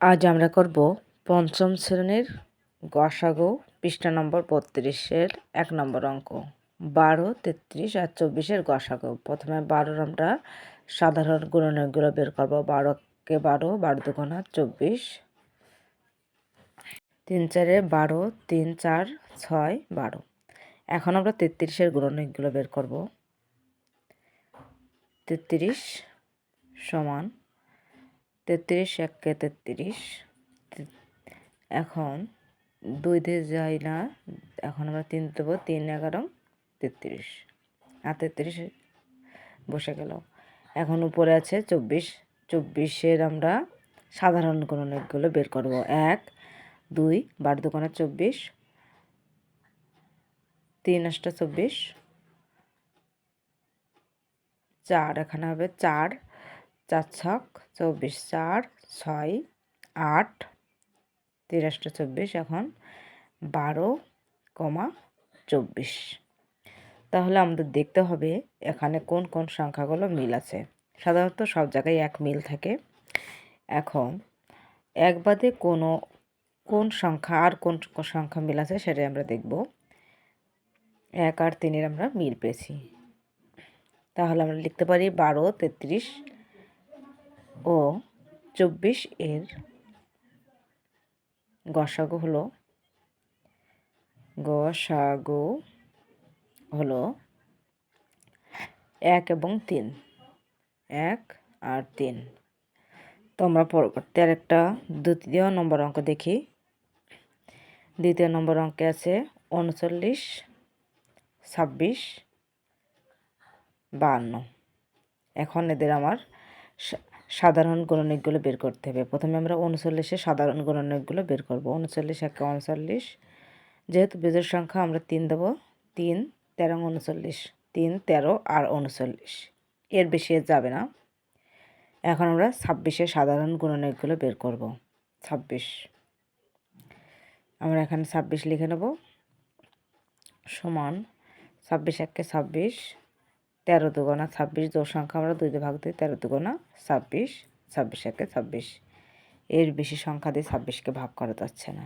আজ আমরা করব পঞ্চম শ্রেণির গসাগু, পৃষ্ঠা নম্বর বত্রিশের এক নম্বর অঙ্ক। বারো, তেত্রিশ আর চব্বিশের গসাগু। প্রথমে বারোর আমরা সাধারণ গুণনগুলো বের করব। বারোকে বারো বারো দুগুণা চব্বিশ। তিন চারে বারো, তিন চার, ছয়, বারো। এখন আমরা তেত্রিশের গুণনগুলো বের করব। তেত্রিশ সমান তেত্রিশ এককে তেত্রিশ। এখন দুই দিয়ে যাই না, এখন আমরা তিন দেবো, তিন, এগারো, তেত্রিশ। আর তেত্রিশ বসে গেল। এখন উপরে আছে চব্বিশ। চব্বিশের আমরা সাধারণ গুণনগুলো বের করব। এক, দুই, বার দোকানে চব্বিশ। তিন আটটা চব্বিশ। চার, এখানে হবে চার। চার ছক, চব্বিশ চার, ছয়, আট, তিরাশটা চব্বিশ এখন, বারো, কমা, চব্বিশ। তাহলে আমাদের দেখতে হবে এখানে কোন কোন সংখ্যাগুলো মিল আছে। সাধারণত সব জায়গায় এক মিল থাকে। এখন এক বাদে কোনো, কোন সংখ্যা আর কোন সংখ্যা মিল আছে সেটাই আমরা দেখব। এক আর তিনের আমরা মিল পেয়েছি। তাহলে আমরা লিখতে পারি বারো, তেত্রিশ ও চব্বিশ এর গসাগু হলো গসাগু হলো এক এবং তিন। এক আর তিন। তো আমরা পরবর্তী আরেকটা দ্বিতীয় নম্বর অঙ্ক দেখি। দ্বিতীয় নম্বর অঙ্কে আছে উনচল্লিশ, ছাব্বিশ, বাহান্ন। এখন এদের আমার সাধারণ গুণনিকগুলো বের করতে হবে। প্রথমে আমরা উনচল্লিশে সাধারণ গুণনিকগুলো বের করব। উনচল্লিশ একে উনচল্লিশ, যেহেতু বেজের সংখ্যা আমরা তিন দেবো, তিন, তেরো, উনচল্লিশ, তিন, তেরো আর উনচল্লিশ। এর বেশি যাবে না। এখন আমরা ছাব্বিশে সাধারণ গুণনিকগুলো বের করব। ছাব্বিশ, আমরা এখানে ছাব্বিশ লিখে নেব। সমান ছাব্বিশ একে ছাব্বিশ তেরো দুগোনা ছাব্বিশ দোষ সংখ্যা আমরা দুই ভাগ দিই, তেরো দুগোনা ছাব্বিশ ছাব্বিশ একে ছাব্বিশ। এর বেশি সংখ্যা দিয়ে ছাব্বিশকে ভাগ করা যাচ্ছে না।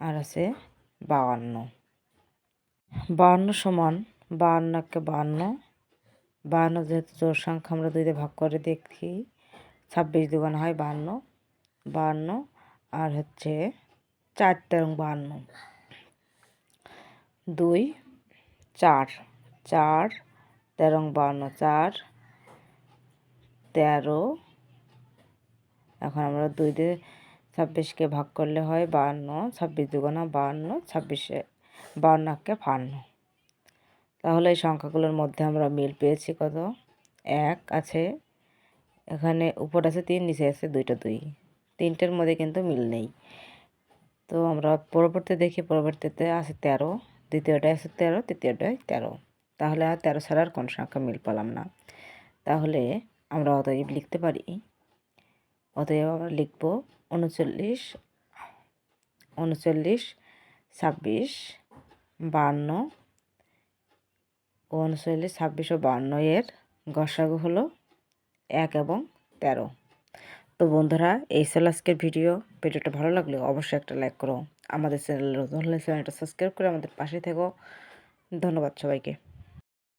আর আছে বাউান্ন। বাউান্ন সমান বাউান্ন একে বাহান্ন বাহান্ন যেহেতু জোর সংখ্যা আমরা দুই দিয়ে ভাগ করে দেখি, ছাব্বিশ দুগুণ হয় বাহান্ন বাহান্ন আর হচ্ছে চার তেরো বাহান্ন দুই চার চার, তেরো বান্ন চার, তেরো। এখন আমরা দুই দিয়ে ছাব্বিশকে ভাগ করলে হয় বাহান্ন, ছাব্বিশ দুগুণা বাহান্ন, ছাব্বিশে বান্ন বাহান্নকে বাহান্ন। তাহলে এই সংখ্যাগুলোর মধ্যে আমরা মিল পেয়েছি কত? এক আছে। এখানে উপর আছে তিন, নিচে আছে দুইটা দুই। তিনটের মধ্যে কিন্তু মিল নেই। তো আমরা পরবর্তী দেখি, পরবর্তীতে আছে তেরো। দ্বিতীয়টায় আছে তেরো তৃতীয়টায় তেরো। তাহলে আর তেরো ছাড়ার কোন সংখ্যা মিল পেলাম না। তাহলে আমরা অতএব লিখতে পারি, অতএব আমরা লিখব উনচল্লিশ উনচল্লিশ, ছাব্বিশ, বান্ন উনচল্লিশ, ছাব্বিশ ও বান্ন এর গসাগু হলো এক এবং তেরো। তো বন্ধুরা, এই ছিল আজকের ভিডিও। ভিডিওটা ভালো লাগলে অবশ্যই একটা লাইক করো। আমাদের চ্যানেল চ্যানেলটা সাবস্ক্রাইব করে আমাদের পাশে থেকো। ধন্যবাদ সবাইকে।